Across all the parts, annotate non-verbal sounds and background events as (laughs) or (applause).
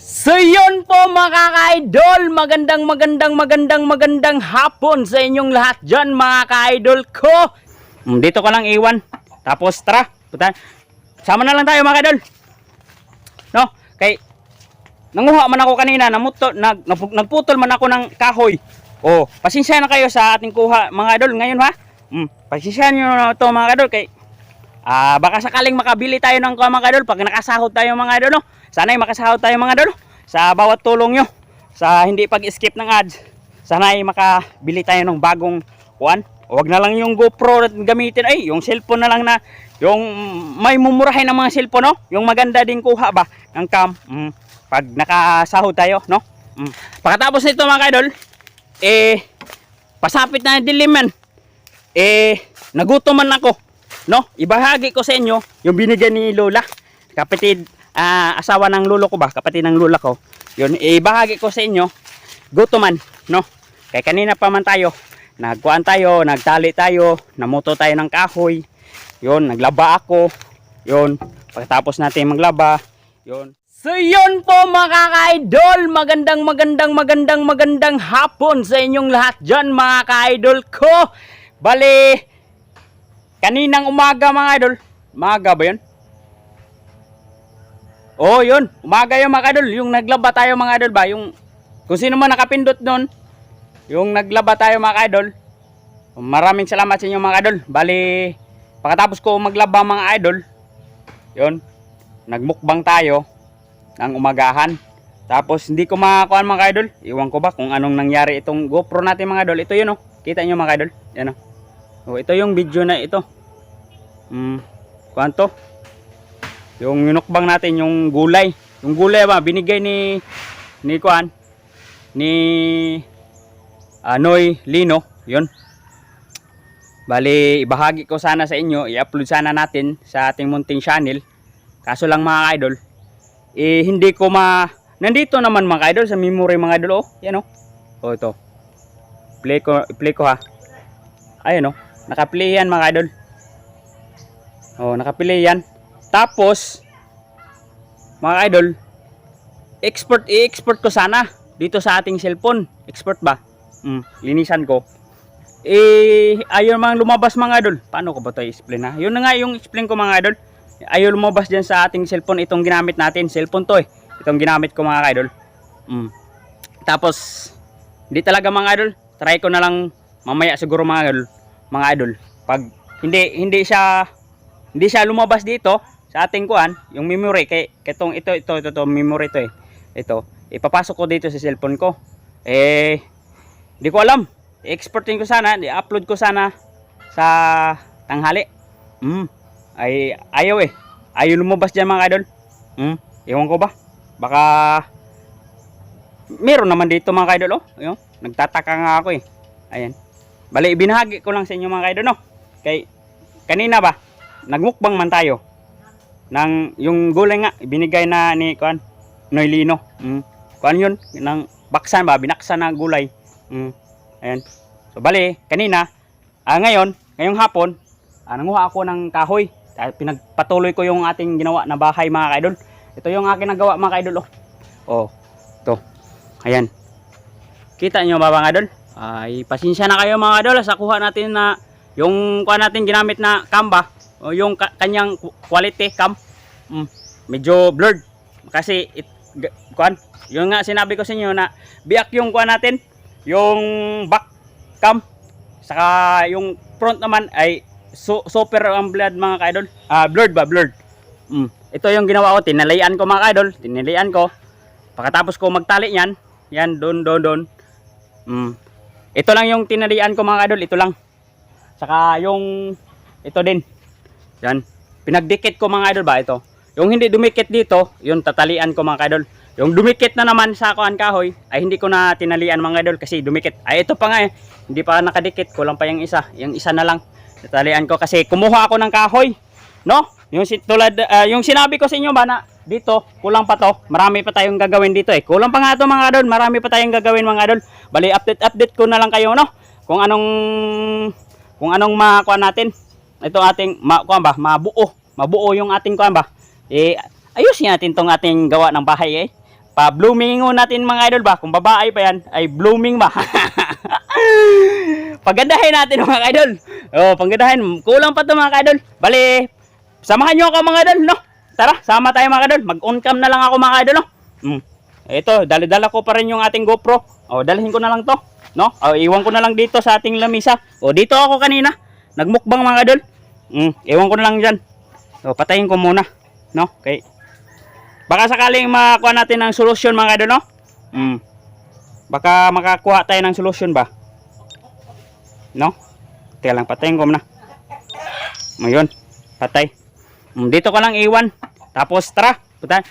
So yun po mga ka-idol, magandang magandang magandang magandang hapon sa inyong lahat dyan mga ka-idol ko. Mm, Dito ko lang iwan. Tapos tara, puta. Sama na lang tayo mga ka-idol. No, kay nanguha man ako kanina, namuto, nag, nag- nagputol man ako ng kahoy. Oh, pasensya na kayo sa ating kuha mga idol ngayon ha. Mm, pasensya nyo na to mga idol kay Ah, baka sakaling makabili tayo ng mga idol pag nakasahod tayo mga idol no. Sana ay makasahod tayo mga idol sa bawat tulong nyo sa hindi pag-skip ng ads. Sana ay makabili tayo ng bagong kuan. Huwag na lang yung GoPro gamitin ay yung cellphone na lang na yung may mumurahin ng mga cellphone no. Yung maganda din kuha ba ng cam mm, pag nakasahod tayo no. Mm. Pagkatapos nito mga idol eh pasapit na dilim yan. Eh nagutom man ako no ibahagi ko sa inyo yung binigay ni Lola kapatid ah, asawa ng lolo ko ba? Kapatid ng lola ko. Yun ibahagi ko sa inyo. Gutoman no? Kaya kanina pa man tayo nagkuan tayo nagtali tayo namuto tayo ng kahoy. Yun naglaba ako. Yun pagkatapos natin maglaba yun. So yun po mga ka-idol, magandang magandang magandang magandang hapon sa inyong lahat dyan mga ka-idol ko. Bali, Kaninang umaga mga idol. Umaga ba yun? Oh, yun. Umaga yung mga idol. Yung naglaba tayo mga idol ba? Yung, kung sino man nakapindot doon. Yung naglaba tayo mga idol. Maraming salamat sa inyo mga idol. Bali, pagkatapos ko maglaba mga idol. Yun. Nagmukbang tayo. ng umagahan. Tapos hindi ko makakuha mga idol. Iwan ko ba kung anong nangyari itong GoPro natin mga idol. Ito yun oh. Kita nyo mga idol. Yan oh. Oh, ito yung video na ito. Hmm, kwanto? Yung minukbang natin yung gulay. Yung gulay ba binigay ni ni Kuan ni Anoy Lino, 'yon. Bali, ibahagi ko sana sa inyo, i-upload sana natin sa ating munting channel. Kaso lang mga idol, eh hindi ko ma Nandito naman mga idol sa memory mga idol oh. Yan oh. Oh ito. Play ko, play ko ha. Ayun oh. Nakaplay yan mga idol. Oh, nakaplay yan. Tapos mga idol, export i-export ko sana dito sa ating cellphone. Export ba? Mm, linisan ko. Eh, ayaw mang lumabas mga idol. Paano ko ba ito i-explain ha? Yun na nga yung explain ko mga idol. Ayaw lumabas dyan sa ating cellphone. Itong ginamit natin. Cellphone to eh. Itong ginamit ko mga idol. Mm. Tapos, hindi talaga mga idol. Try ko na lang mamaya siguro mga idol mga idol pag hindi hindi siya hindi siya lumabas dito sa ating kuan yung memory kay ketong ito ito ito, ito memory to eh. Ito ipapasok ko dito sa cellphone ko. Eh hindi ko alam. I-exportin ko sana i-upload ko sana sa tanghali. Mm, ay ayaw eh. Ayaw lumabas dyan mga idol. Mm, ewan ko ba? Baka meron naman dito mga idol oh. Ayun, nagtataka nga ako eh. Ayan. Bali, ibinahagi ko lang sa inyo mga kaidol, no? Kay, kanina ba, nagmukbang man tayo. Nang, yung gulay nga, ibinigay na ni, kuan, Noylino. Mm. Kuan yun, ng baksan ba, binaksan na gulay. Mm. Ayan. So, bali, kanina, ah, ngayon, ngayong hapon, ah, nanguha ako ng kahoy. Ah, pinagpatuloy ko yung ating ginawa na bahay mga kaidol. Ito yung aking nagawa mga kaidol, oh. Oh, ito. Ayan. Kita nyo ba mga idol? Ay, pasensya na kayo mga idol sa kuha natin na yung kuha natin ginamit na cam ba? Yung ka- kanyang quality cam. Mm, medyo blurred. Kasi it, kuan, yung nga sinabi ko sa inyo na biyak yung kuha natin, yung back cam. Saka yung front naman ay su- super ang blurred mga ka-idol. Ah, blurred ba? Blurred. Mm, ito yung ginawa ko, tinalian ko mga ka-idol, tinalian ko. Pagkatapos ko magtali yan, yan, doon, doon, doon. Mm. Ito lang yung tinalian ko mga kadol, ito lang. Saka yung ito din. Yan. Pinagdikit ko mga idol ba ito. Yung hindi dumikit dito, yung tatalian ko mga kadol. Yung dumikit na naman sa kuan kahoy, ay hindi ko na tinalian mga idol kasi dumikit. Ay ito pa nga eh. Hindi pa nakadikit, kulang pa yung isa. Yung isa na lang. Tatalian ko kasi kumuha ako ng kahoy. No? Yung si- tulad ah, yung sinabi ko sa inyo ba na dito, kulang pa to. Marami pa tayong gagawin dito eh. Kulang pa nga to mga idol, marami pa tayong gagawin mga idol. Bali update update ko na lang kayo no. Kung anong kung anong makuha natin. Ito ating makuha ba, mabuo. Mabuo yung ating kuha ba. Eh ayusin natin tong ating gawa ng bahay eh. Pa blooming natin mga idol ba? Kung babae pa yan, ay blooming ba? (laughs) Pagandahin natin mga idol. Oh, paggandahin. Kulang pa to mga idol. Bali, samahan nyo ako mga idol, no? Tara, sama tayo mga idol. Mag-on cam na lang ako mga idol, no? Mm. Ito, dali-dala ko pa rin yung ating GoPro. Oh, dalhin ko na lang to, no? Oh, iwan ko na lang dito sa ating lamisa. Oh, dito ako kanina. Nagmukbang mga idol. Mm, iwan ko na lang diyan. So, patayin ko muna, no? Okay. Baka sakaling makuha natin ng solusyon mga idol, no? Mm. Baka makakuha tayo ng solusyon ba? No? Teka lang, patayin ko muna. Ngayon, patay. Mm, dito ko lang iwan. Tapos, tara. Puta.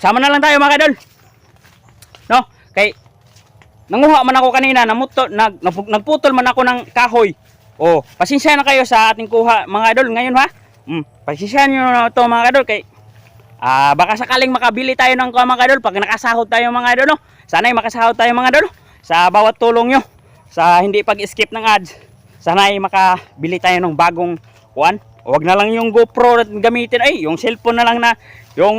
Sama na lang tayo mga idol. No? Kay, nanguha man ako kanina, namuto, nag- nagputol man ako ng kahoy. Oh, pasensya na kayo sa ating kuha mga idol ngayon ha. Mm, pasensya nyo na to mga idol kay Ah, baka sakaling makabili tayo ng kuha mga idol pag nakasahod tayo mga idol no. Sana ay makasahod tayo mga idol sa bawat tulong nyo sa hindi pag-skip ng ads. Sana ay makabili tayo ng bagong kuan. Huwag na lang yung GoPro na gamitin ay yung cellphone na lang na yung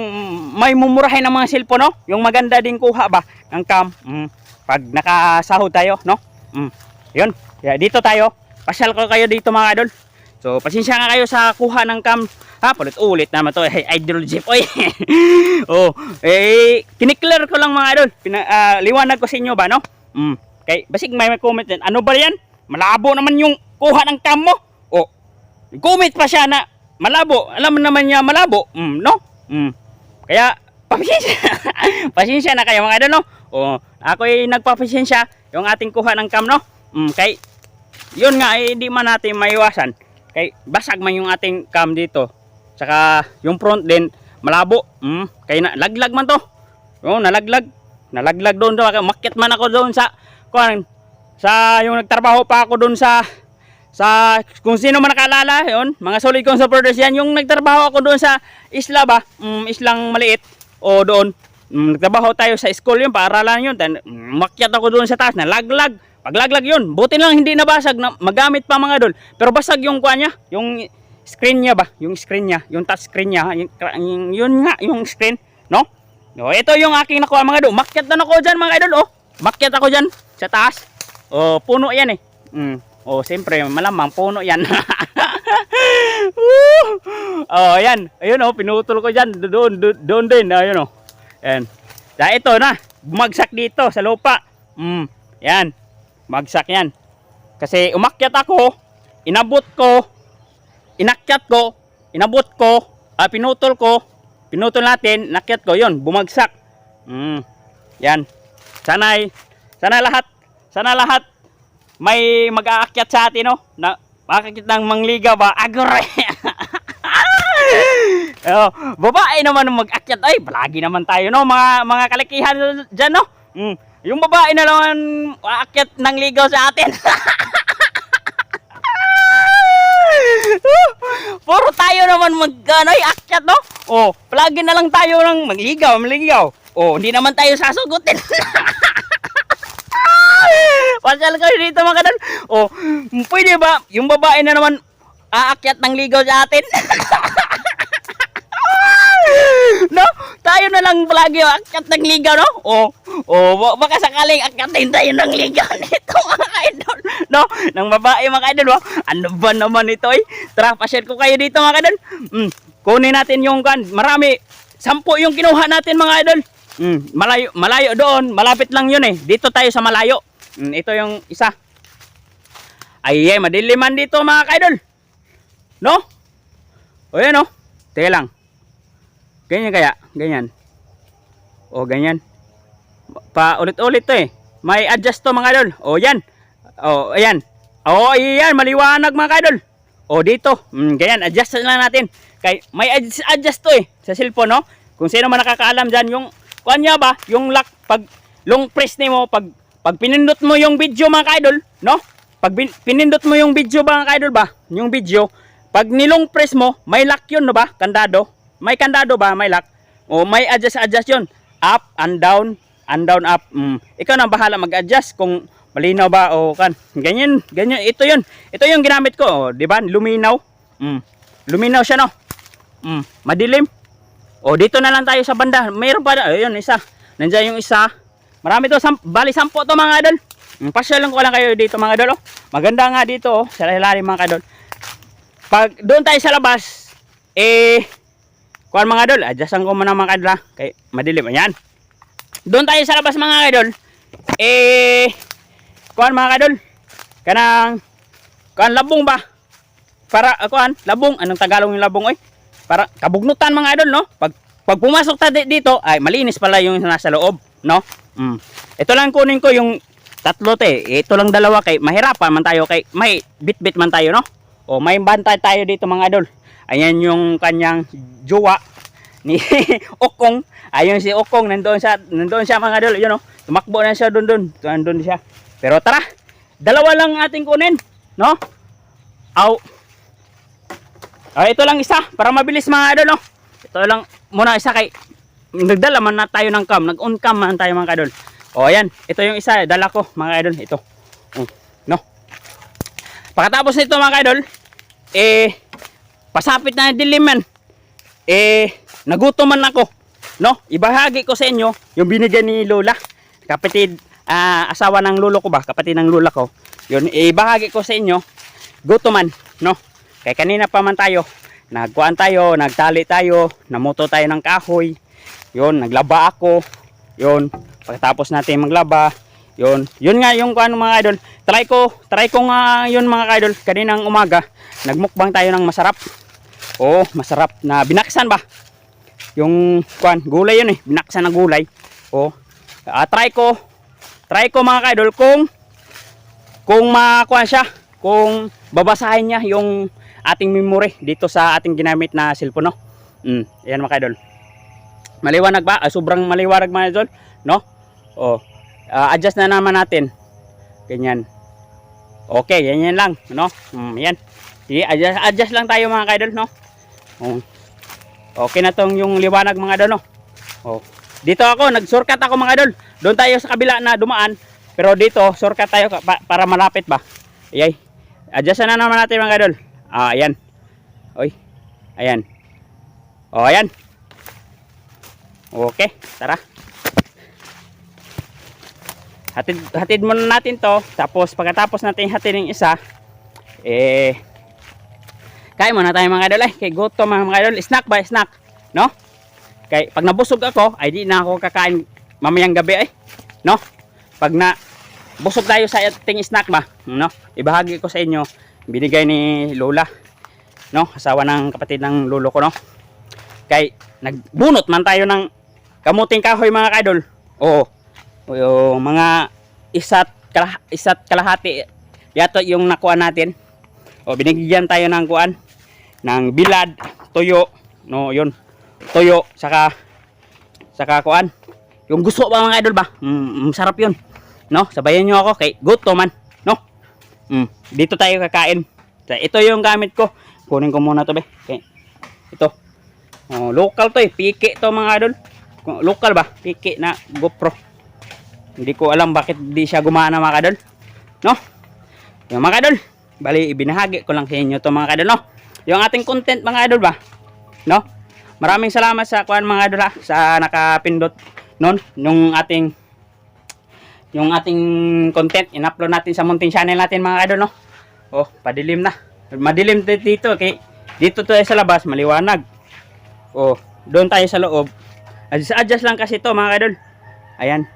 may mumurahin ng mga cellphone no. Yung maganda din kuha ba ng cam. Mm, pag nakasahod tayo no. Mm, yun. Kaya dito tayo. Pasyal ko kayo dito mga idol. So, pasensya nga kayo sa kuha ng cam. Ha, ulit-ulit naman to. Hey, idol jeep. Oy. (laughs) oh, eh, kiniklear ko lang mga idol. Pina, ah, liwanag ko sa inyo ba, no? Mm. Kay, basig may, may comment din. Ano ba yan? Malabo naman yung kuha ng cam mo. Oh, comment pa siya na malabo. Alam naman niya malabo. Mm, no? Mm. Kaya, (laughs) pasensya. pasensya na kayo mga idol, no? Oh, ako ay nagpapasensya yung ating kuha ng cam, no? Mm, kay, yun nga, eh, hindi man natin maiwasan. Kay basag man yung ating cam dito. Tsaka yung front din malabo. Mm, kay na, laglag man to. Oh, nalaglag. Nalaglag doon doon. Makit man ako doon sa kuan sa yung nagtrabaho pa ako doon sa sa kung sino man nakalala yon mga solid kong supporters yan yung nagtrabaho ako doon sa isla ba mm, islang maliit o doon mm, nagtrabaho tayo sa school yun paaralan yun mm, makyat ako doon sa taas nalaglag paglaglag yun. Buti lang hindi nabasag na magamit pa mga dol pero basag yung kuha niya. Yung screen niya ba? Yung screen niya. Yung touch screen niya. Yung, yun nga yung screen no? No ito yung aking nakuha mga dol makyat na ako dyan mga idol oh. Makyat ako dyan sa taas. Oh puno yan eh. Mm. oh siyempre malamang puno yan. (laughs) Oh yan ayun oh pinutol ko dyan. Doon doon, din ayun oh. Yan Dahil ito na bumagsak dito sa lupa. Mm. yan Bagsak yan. Kasi umakyat ako, inabot ko, inakyat ko, inabot ko, ah, pinutol ko, pinutol natin, nakyat ko, yon bumagsak. Mm, yan. Sanay, sana lahat, sana lahat may mag-aakyat sa atin, no? Na, makakit ng mangliga ba? Agore! (laughs) oh, babae naman mag-akyat. Ay, palagi naman tayo, no? Mga, mga kalikihan dyan, no? Mm. Yung babae na naman aakyat ng ligaw sa atin. (laughs) Puro tayo naman mag ano, ay, akyat no? Oh, palagi na lang tayo ng magligaw, magligaw. Oh, hindi naman tayo sasugutin. (laughs) Pasyal kayo dito mga kanan. Oh, pwede ba yung babae na naman aakyat ng ligaw sa atin? (laughs) no? Tayo na lang palagi akyat ng ligaw, no? Oh, oh, ba- baka sakaling akyatin tayo ng ligaw (laughs) nito, mga idol. No? Ng babae, mga idol, oh. Ano ba naman ito, eh? Tara, pa-share ko kayo dito, mga idol. Mm, kunin natin yung kan. Marami. Sampu yung kinuha natin, mga idol. Mm, malayo, malayo doon. Malapit lang yun, eh. Dito tayo sa malayo. Mm, ito yung isa. Ay, eh, madiliman dito, mga idol. No? O, yan, oh. Teka lang. Ganyan kaya? Ganyan. O, ganyan. Pa ulit-ulit to eh. May adjust to mga idol. O, yan. O, ayan. O, ayan. Maliwanag mga idol. O, dito. Mm, ganyan. Adjust na lang natin. Kay, may adjust, adjust to eh. Sa cellphone, no? Kung sino man nakakaalam dyan, yung, niya ba? Yung lock, pag, long press ni mo, pag, pag pinindot mo yung video mga idol, no? Pag bin- pinindot mo yung video ba mga idol ba? Yung video, pag nilong press mo, may lock yun, no ba? Kandado. May kandado ba? May lock. O may adjust-adjust yun. Up and down, and down up. Mm. Ikaw na bahala mag-adjust kung malinaw ba o kan. Ganyan, ganyan. Ito yun. Ito yung ginamit ko. O, di ba? Luminaw. Mm. Luminaw siya, no? Mm. Madilim. O, dito na lang tayo sa banda. Mayroon pa. Ayun, isa. Nandiyan yung isa. Marami to, sam- bali sampo to mga idol. Mm, Pasyalan ko lang kayo dito mga idol. Oh. Maganda nga dito oh, sa ilalim mga idol. Pag doon tayo sa labas, eh, kuhan mga idol, adjustan ko muna mga idol ha, kay madilim. Ayan. Doon tayo sa labas mga idol, eh, kuhan mga idol, kanang, kuhan labong ba? Para, uh, kuhan, labong, anong Tagalog yung labong oy? Para, kabugnutan mga idol, no? Pag, pag pumasok tayo dito, ay malinis pala yung nasa loob, no? Mm. Ito lang kunin ko yung tatlo te. Ito lang dalawa kay mahirapan man tayo kay may bit-bit man tayo no. O may bantay tayo dito mga idol. Ayan yung kanyang jowa ni (laughs) Okong. Ayun si Okong nandoon siya, nandoon siya mga idol, yun no. Tumakbo na siya doon doon. Nandoon siya. Pero tara, dalawa lang ating kunin, no? Aw. Ah, ito lang isa para mabilis mga idol no. Ito lang muna isa kay nagdala man na tayo ng cam, nag-on cam man tayo mga idol. O ayan, ito yung isa, dala ko mga idol, ito. Mm, no. Pagkatapos nito mga idol, eh pasapit na yung dilim man. Eh nagutom man ako, no? Ibahagi ko sa inyo yung binigay ni Lola. Kapatid, ah, asawa ng lolo ko ba? Kapatid ng lola ko. Yun, ibahagi ko sa inyo. Gutom man, no? Kaya kanina pa man tayo, nagkuan tayo, nagtali tayo, namuto tayo ng kahoy. Yun, naglaba ako. Yun, pagkatapos natin maglaba, yun. Yun nga yung ano mga idol. Try ko, try ko nga yun mga idol. Kaninang umaga, nagmukbang tayo ng masarap. Oo, masarap na binaksan ba? Yung kuan, gulay yun eh, binaksan na gulay. Oo. Ah, try ko, try ko mga idol kung kung makuha siya, kung babasahin niya yung ating memory dito sa ating ginamit na cellphone, no? Mm, yan mga idol. Maliwanag ba? Ah, sobrang maliwanag mga idol, no? Oh, ah, adjust na naman natin. Ganyan. Okay, yan lang, no? Mm, yan. Sige, adjust, adjust lang tayo mga idol, no? Oh. Okay na tong yung liwanag mga idol, no? Oh. Dito ako, nag-shortcut ako mga idol. Doon tayo sa kabila na dumaan. Pero dito, shortcut tayo pa- para malapit ba? Ayay. Adjust na naman natin mga idol. Ah, ayan. Oy. Ayan. Oh, ayan. Okay, tara. Hatid, hatid muna natin to. Tapos pagkatapos natin hatid ng isa, eh, kain muna tayo mga idol. Ay, kay gutom mga mga idol. Snack ba? Snack. No? Kay, pag nabusog ako, ay di na ako kakain mamayang gabi ay. No? Pag na busog tayo sa ating snack ba? No? Ibahagi ko sa inyo, binigay ni Lola. No? Asawa ng kapatid ng lolo ko, no? Kay, nagbunot man tayo ng kamuting kahoy mga kaidol. Oo. O, mga isa't, kalah, isa't kalahati yato yung nakuha natin. O binigyan tayo ng kuan ng bilad, tuyo, no, yun. Tuyo saka saka kuan. Yung gusto ba mga idol ba? Mm, masarap yun. No, sabayan niyo ako kay gusto man, no? Mm, dito tayo kakain. So, Ito yung gamit ko. Kunin ko muna to be. Okay. Ito. Oh, local to eh. Piki to mga idol. Local ba? Piki na GoPro. Hindi ko alam bakit di siya gumana mga kadol. No? Yung mga kadol. Bali, ibinahagi ko lang sa inyo to mga kadol. No? Yung ating content mga idol ba? No? Maraming salamat sa kuan mga idol ha, sa nakapindot noon yung ating yung ating content in-upload natin sa munting channel natin mga idol no. Oh, padilim na. Madilim dito kay dito tayo sa labas maliwanag. Oh, doon tayo sa loob. Adjust, adjust lang kasi to mga idol. Ayan.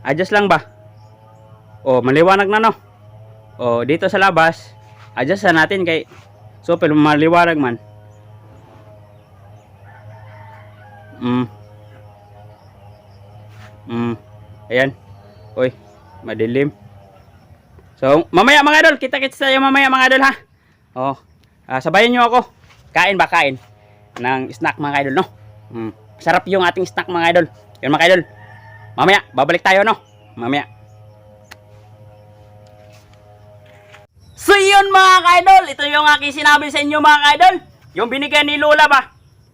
Adjust lang ba? Oh, maliwanag na no. Oh, dito sa labas, adjust na natin kay super maliwanag man. Mm. Mm. Ayan. Uy, madilim. So, mamaya mga idol, kita-kits tayo mamaya mga idol ha. Oh, ah, sabayan nyo ako. Kain ba kain? Ng snack mga idol, no? Mm. Sarap yung ating snack mga idol. Yun mga idol. Mamaya, babalik tayo, no? Mamaya. Yun mga ka-idol, ito yung aking sinabi sa inyo mga ka-idol. Yung binigyan ni Lola ba?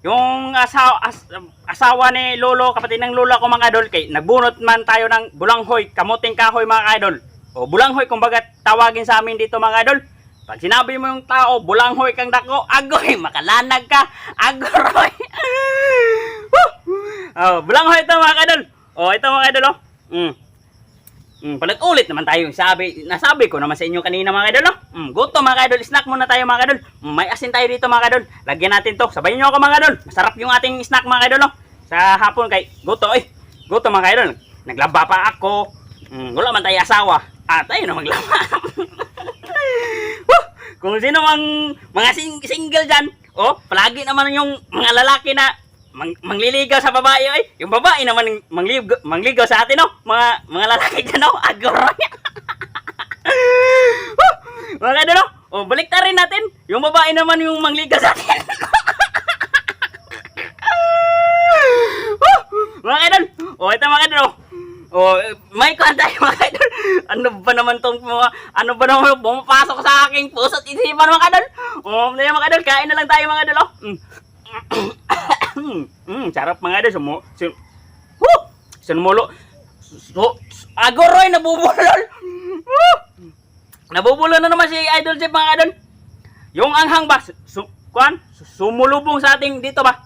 Yung asawa, as- asawa ni Lolo, kapatid ng Lola ko mga idol, kay nagbunot man tayo ng bulanghoy, kamuting kahoy mga ka-idol. O bulanghoy, kumbaga tawagin sa amin dito mga idol. Pag sinabi mo yung tao, bulanghoy kang dako, agoy, (laughs) makalanag ka, agoroy. (laughs) Oh, bulanghoy ito mga kadol. Oh, ito mga idol, oh. Mm. Mm, palit ulit naman tayo. Sabi, nasabi ko naman sa inyo kanina mga idol, oh. Mm, gusto mga idol, snack muna tayo mga idol. Mm, may asin tayo dito mga idol. Lagyan natin to. Sabayin niyo ako mga idol. Masarap yung ating snack mga idol, oh. Sa hapon kay gusto, eh. Gusto mga idol. Naglaba pa ako. Mm, wala man tayo asawa. Ah, tayo na maglaba. (laughs) Kung sino mang mga sing- single dyan, oh, palagi naman yung mga lalaki na mang, mangliligaw sa babae, ay, yung babae naman ang mangligaw, mangligaw sa atin, oh, mga, mga lalaki dyan, oh, (laughs) agoro Woo! mga kadalo, oh, balik na rin natin, yung babae naman yung mangligaw sa atin. (laughs) Woo! mga kadal, oh, ito mga oh, Oh, may kuhan tayo (laughs) mga idol. Ano ba naman tong mga, ano ba naman pumapasok sa aking puso at isipan mga idol? Oh, na mga idol, kain na lang tayo mga idol. Oh. Mm. Sarap mga idol. Sumu, sim, Woo! Sinumulo. So, agoroy, nabubulol. Woo! Nabubulol na naman si Idol Jeff mga idol. Yung anghang ba, su, kuhan, sumulubong sa ating dito ba?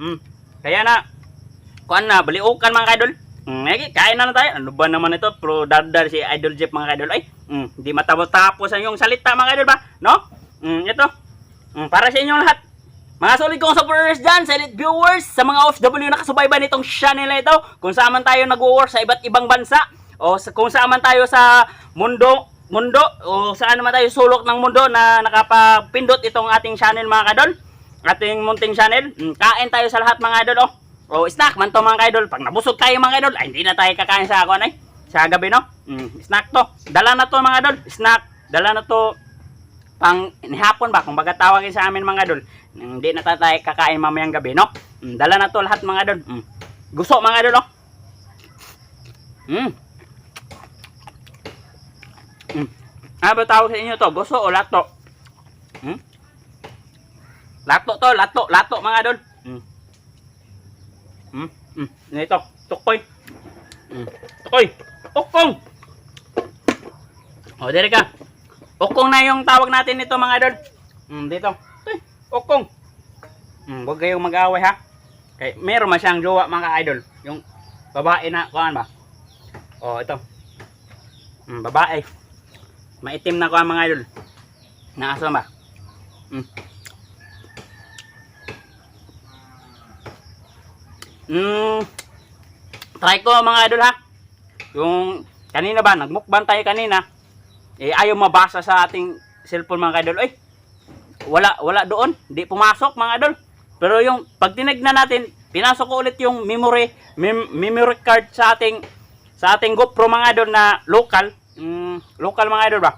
Mm, kaya na, kuhan na, baliukan mga idol. Mm, kain na lang tayo. Ano ba naman ito? Pro dardar si Idol Jeff mga idol. Ay, mm, di matapos-tapos ang yung salita mga idol ba? No? Mm, ito. Mm, para sa inyong lahat. Mga solid kong supporters dyan, silent viewers, sa mga OFW na kasubaybay nitong channel na ito, kung saan man tayo nag-work sa iba't ibang bansa, o sa, kung saan man tayo sa mundo, mundo, o saan naman tayo sulok ng mundo na nakapapindot itong ating channel mga kadol, ating munting channel, mm, kain tayo sa lahat mga idol, oh. O snack man to mga idol. Pag nabusog tayo mga idol, ay hindi na tayo kakain sa ako ay. Sa gabi no. Mm, snack to. Dala na to mga idol. Snack. Dala na to pang hapon ba kung baga tawagin sa amin mga idol. Hindi na tayo kakain mamayang gabi no. Mm, dala na to lahat mga idol. Mm. Gusto mga idol oh. Mm. Mm. Ano ba tawag sa inyo to? Gusto o lato? Mm? Lato to, lato, lato mga idol. Mm. Hmm. Ano ito? Tukpoy. Hmm. Tukpoy. Ukong. O, dire ka. Ukong na yung tawag natin nito mga idol. Hmm, dito. Uy, Hmm, huwag kayong mag-away ha. Kay, meron man siyang jowa mga idol. Yung babae na, kuhan ba? O, ito. Hmm, babae. Maitim na kuhan mga idol. Naaso ba? Hmm. Mm, try ko mga idol ha. Yung kanina ba, nagmukbang tayo kanina. Eh ayaw mabasa sa ating cellphone mga idol. Ay, wala wala doon, di pumasok mga idol. Pero yung pag tinignan natin, pinasok ko ulit yung memory mem- memory card sa ating sa ating GoPro mga idol na local. Mm, local mga idol ba?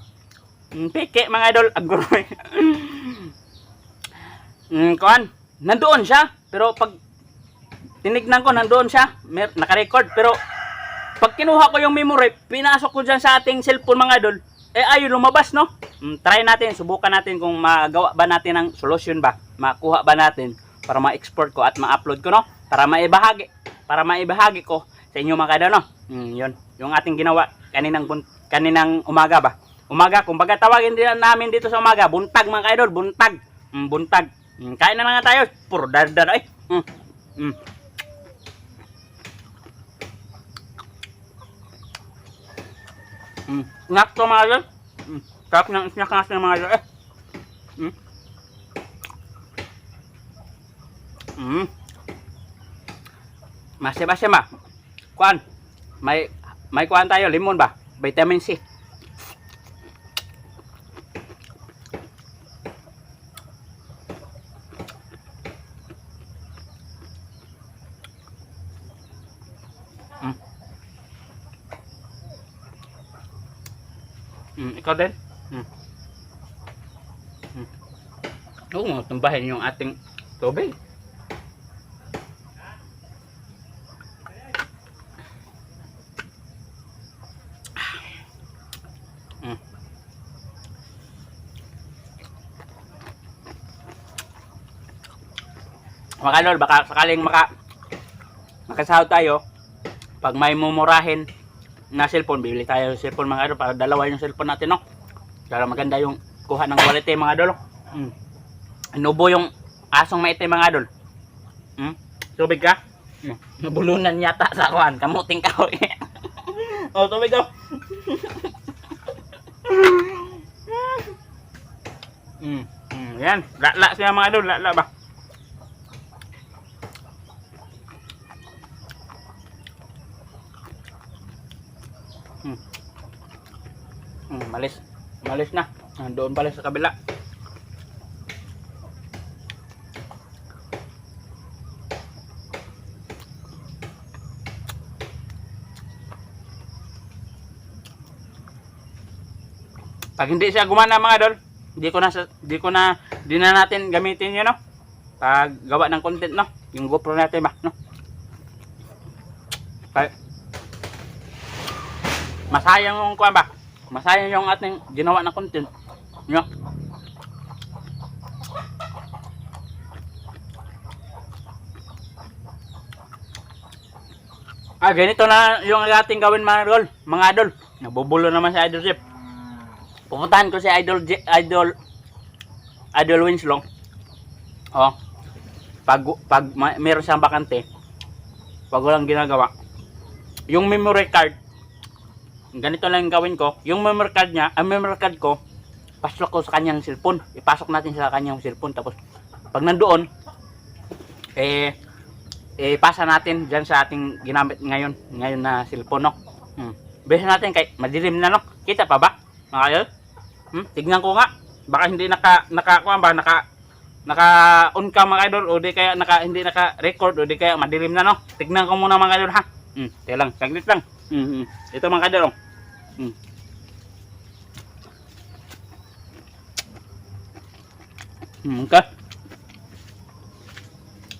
Mm, peke mga idol, (laughs) agroy. mm, kuan, nandoon siya. Pero pag tinignan ko nandoon siya, naka-record pero pag kinuha ko yung memory, pinasok ko dyan sa ating cellphone mga idol, eh ayun lumabas no. Mm, try natin, subukan natin kung magawa ba natin ng solution ba, makuha ba natin para ma-export ko at ma-upload ko no, para maibahagi, para maibahagi ko sa inyo mga idol no. Mm, yun, yung ating ginawa kaninang kaninang umaga ba. Umaga, kumbaga tawagin din namin dito sa umaga, buntag mga idol, buntag. Mm, buntag. Mm, kain na lang tayo, puro dardar ay. Mm, mm. Mm. Snack to mga idol. Mm. Sarap ng snack natin mga idol. Eh. Mm. Mm. Masya-masya ba? Kuan. May may kuan tayo limon ba? Vitamin C. Mm. Mm, ikaw din? Mm. Mm. Oo, tumbahin yung ating tubig. Mga lol, baka sakaling maka makasahod tayo pag may mumurahin na cellphone, bibili tayo ng cellphone mga idol para dalawa yung cellphone natin, no? Para maganda yung kuha ng quality mga idol. Mm. Inubo yung asong maitim mga idol. Mm. Tubig ka? Nabulunan yata sa kuan, kamuting kahoy. (laughs) Oh, tubig daw. mm. Mm, yan. Lala siya mga idol. Lala ba? Mm. Mm, malis. Malis na. Doon pala sa kabila. Pag hindi siya gumana mga idol, hindi ko na hindi ko na di na natin gamitin 'yun no. Pag gawa ng content no, yung GoPro natin ba, no. Pag masayang yung kuan ba? Masayang yung ating ginawa ng content. No? Ah, ganito na yung ating gawin mga idol. Mga idol. Nabubulo naman si Idol Chip. Pupuntahan ko si Idol J- Idol Idol Winslow. Oh. Pag pag ma- meron siyang bakante, pag walang ginagawa, yung memory card, ganito lang yung gawin ko. Yung memory card niya, ang memory card ko, pasok ko sa kanyang cellphone. Ipasok natin sa kanyang cellphone. Tapos, pag nandoon, eh, eh, pasa natin dyan sa ating ginamit ngayon. Ngayon na cellphone, no? Hmm. Besa natin kay madilim na, no? Kita pa ba? Mga kayo? Hmm? Tignan ko nga. Baka hindi naka, naka, kuwan ba, naka, naka on ka mga idol o di kaya naka hindi naka record o di kaya madilim na no tignan ko muna mga idol ha hmm teka lang saglit lang hmm, hmm. ito mga idol oh. hmm. hmm okay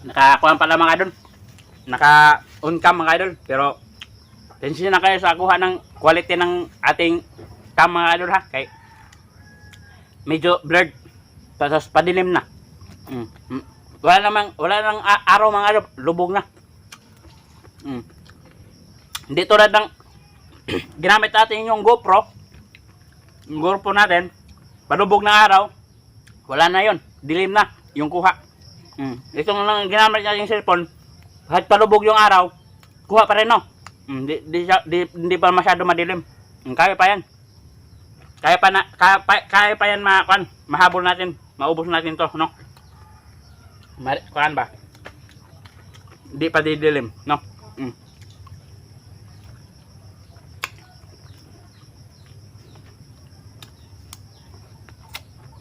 nakakuha pala mga idol naka on cam mga idol pero tension na kayo sa kuha ng quality ng ating cam mga idol ha kay medyo blurred tapos padilim na Mm. Mm. Wala namang wala nang a- araw mga araw, lubog na. Mm. Hindi tulad ng (clears throat) ginamit natin yung GoPro. Yung GoPro natin, palubog ng araw, wala na yon Dilim na yung kuha. Mm. Itong lang ginamit natin yung cellphone, kahit palubog yung araw, kuha pa rin no. Mm. Di, di, di, pa masyado madilim. Mm. Kaya pa yan. Kaya pa na kaya pa, kaya pa yan ma, kwan, mahabol natin, maubos natin to, no? Mari, kuhan ba? Hindi pa didilim, no? Mm.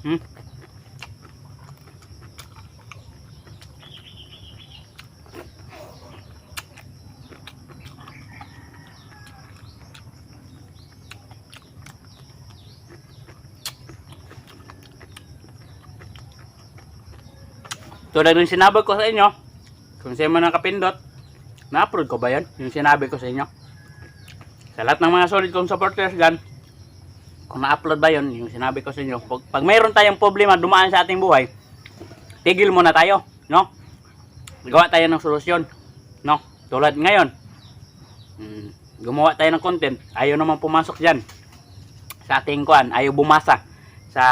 Hmm? Tulad ng sinabi ko sa inyo, kung sa'yo mo nakapindot, na-upload ko ba yan? Yung sinabi ko sa inyo. Sa lahat ng mga solid kong supporters dyan, kung na-upload ba yun, yung sinabi ko sa inyo, pag, pag mayroon tayong problema dumaan sa ating buhay, tigil muna tayo, no? Gawa tayo ng solusyon, no? Tulad ngayon, mm, gumawa tayo ng content, ayaw naman pumasok dyan sa ating kuan, ayaw bumasa sa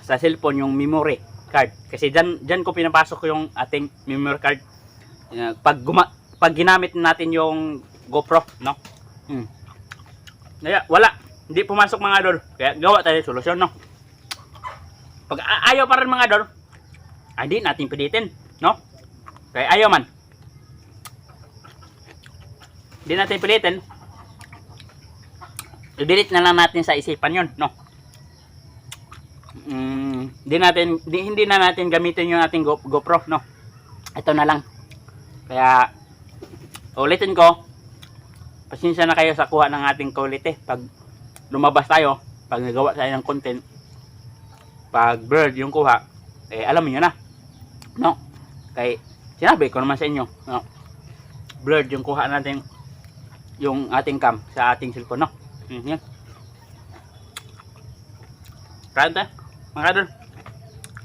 sa cellphone yung memory card. Kasi dyan, dyan ko pinapasok yung ating memory card. Pag, guma, pag ginamit natin yung GoPro, no? Hmm. Kaya, wala. Hindi pumasok mga idol. Kaya gawa tayo solusyon, no? Pag ayaw pa rin mga idol, ay di natin pilitin, no? Kaya ayaw man. Hindi natin pilitin. I-delete na lang natin sa isipan yon, no? Mm, hindi natin di, hindi na natin gamitin yung ating Go, GoPro, no. Ito na lang. Kaya ulitin ko. Pasensya na kayo sa kuha ng ating quality pag lumabas tayo, pag nagawa tayo ng content. Pag blurred yung kuha, eh alam niyo na. No. Kay sinabi ko naman sa inyo, no. Blurred yung kuha natin yung ating cam sa ating cellphone, no. Mm, yan. Kain tayo, mga idol.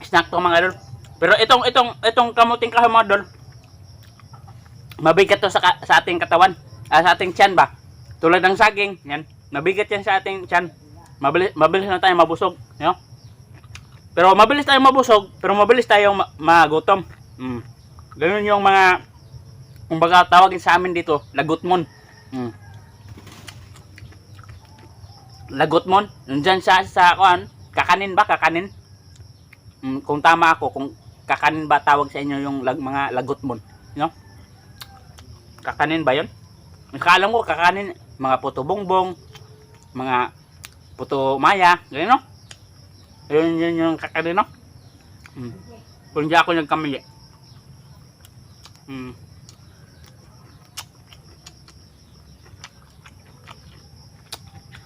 Snack to mga idol. Pero itong itong itong kamuting kahoy mga idol. Mabigat to sa, sa ating katawan, ah, sa ating tiyan ba. Tulad ng saging, yan. Mabigat yan sa ating tiyan. Mabilis mabilis na tayo mabusog, no? Pero mabilis tayong mabusog, pero mabilis tayong ma- magutom. Mm. Ganun yung mga kumbaga tawagin sa amin dito, lagutmon. Mm. Lagutmon, nandyan siya sa kuan, kakanin ba kakanin? Mm, kung tama ako, kung kakanin ba tawag sa inyo yung lag, mga lagutmon, no? Kakanin ba 'yon? Akala ko kakanin mga puto bongbong, mga puto maya, ganyan no? Yun, yun yung kakanin no? Mm. Kung di ako nagkamali. Mm.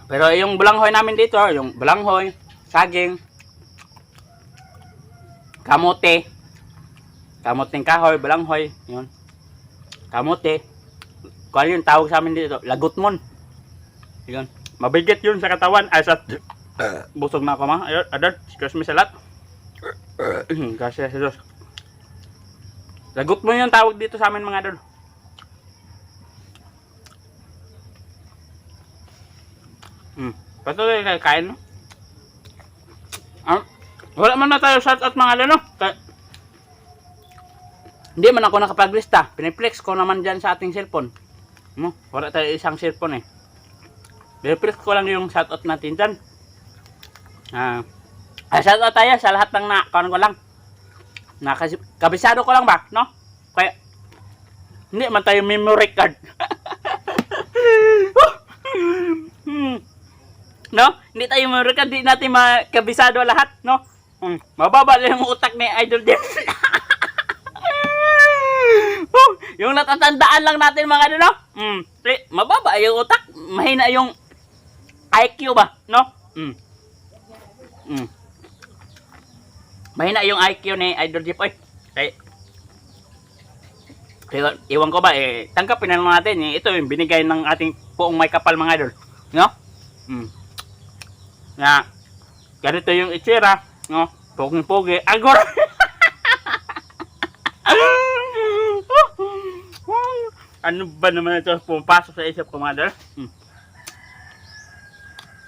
Pero yung bulanghoy namin dito, yung bulanghoy, saging, kamote, kamoting kahoy, bulanghoy, yun. Kamote. Kung ano yung tawag sa amin dito, lagutmon. Yun. Mabigat yun sa katawan. Ay, sa... Busog na ako ma. Ayun, adon. Excuse me sa lahat. Kasi sa Diyos. Lagutmon yung tawag dito sa amin mga adon. Hmm. Patuloy kayo kain, no? Ah, wala man na tayo shout out mga lano. Ka- hindi man ako nakapaglista. Piniplex ko naman dyan sa ating cellphone. No? Wala tayo isang cellphone eh. Piniplex ko lang yung shout out natin dyan. Ah, ah, shout out tayo sa lahat ng na, kawan ko lang. Nakasi, kabisado ko lang ba, no? Kaya, hindi man tayo memory card. (laughs) No? Hindi tayo memory card, hindi natin makabisado lahat, no? Hmm. Mababa yung utak ni Idol Jeff. (laughs) Oh, yung natatandaan lang natin mga ano, no? Mm. Mababa yung utak, mahina yung IQ ba, no? Mm. Mm. Mahina yung IQ ni Idol Jeep, oy. Kaya, kaya, iwan ko ba, eh, tanggapin na lang natin, eh, ito yung binigay ng ating puong may kapal mga idol. No? Mm. Na, ganito yung itsura, no? Poging-pogi. Agor! (laughs) ano ba naman ito pumapasok sa isip ko mga idol? Mm.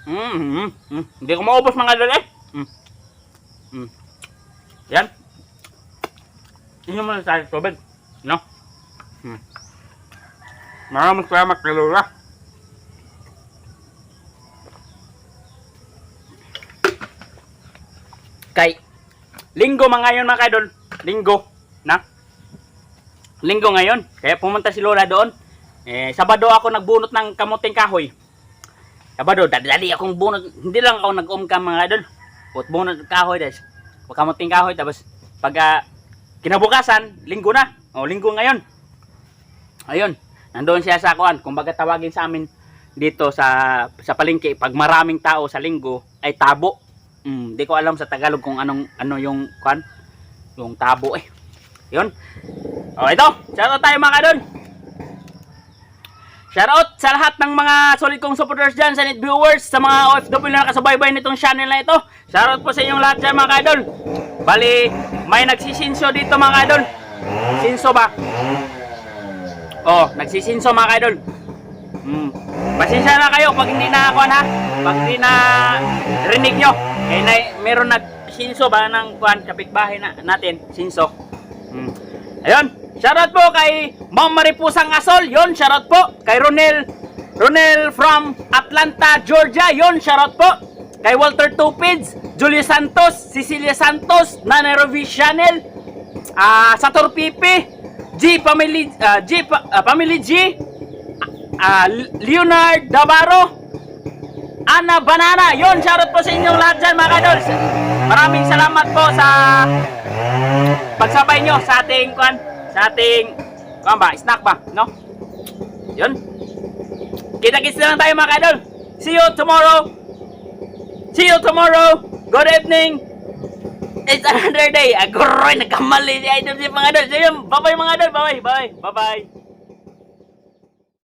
Mm, mm, mm. Hindi ko maubos mga idol eh. Mm. Mm. Yan. Inom mo na tayo tubig. No? Hmm. Maraming salamat kay Lola. Kay Linggo mga ngayon mga kaidol. Linggo. Na? Linggo ngayon. Kaya pumunta si Lola doon. Eh, Sabado ako nagbunot ng kamuting kahoy. Sabado, dali akong bunot. Hindi lang ako nag-umkam mga idol. Put bunot ng kahoy des. Kamuting kahoy tapos pag ah, kinabukasan, linggo na. O, linggo ngayon. Ayun. Nandoon siya sa kuan. Kung baga tawagin sa amin dito sa sa palengke pag maraming tao sa linggo ay tabo. Mm, di ko alam sa Tagalog kung anong ano yung kuan, yung tabo eh. 'Yun. Oh, ito. Shoutout tayo mga kadon. Shoutout sa lahat ng mga solid kong supporters dyan, sa net viewers, sa mga OFW na nakasubaybay nitong channel na ito. Shoutout po sa inyong lahat dyan mga kadol. Bali, may nagsisinso dito mga kadol. Sinso ba? Oh, nagsisinso mga kadol. Hmm. Pasensya na kayo pag hindi na ako ha. Pag hindi na rinig nyo. Eh, na, meron nagsinso ba ng kuan kapitbahay na, natin, sinso. Hmm. Ayun, shoutout po kay Ma'am Maripusang Asol. Yon, shoutout po kay Ronel Ronel from Atlanta, Georgia. Yon, shoutout po kay Walter Tupids, Julio Santos, Cecilia Santos, Nanarovi Chanel, ah Sator Pipi, G Family ah, G ah, Family G, ah, Leonard Davaro, Ana Banana. Yon, shoutout po sa inyong lahat dyan mga kadol. Maraming salamat po sa pagsabay nyo sa ating kwan, sa ating kwan ba, snack ba, no? Yun. Kita-kits na lang tayo mga kadol. See you tomorrow. See you tomorrow. Good evening. It's another day. Aguroy, nagkamali si Idol si mga idol. So yun, bye-bye mga idol. Bye-bye. Bye-bye. Bye-bye.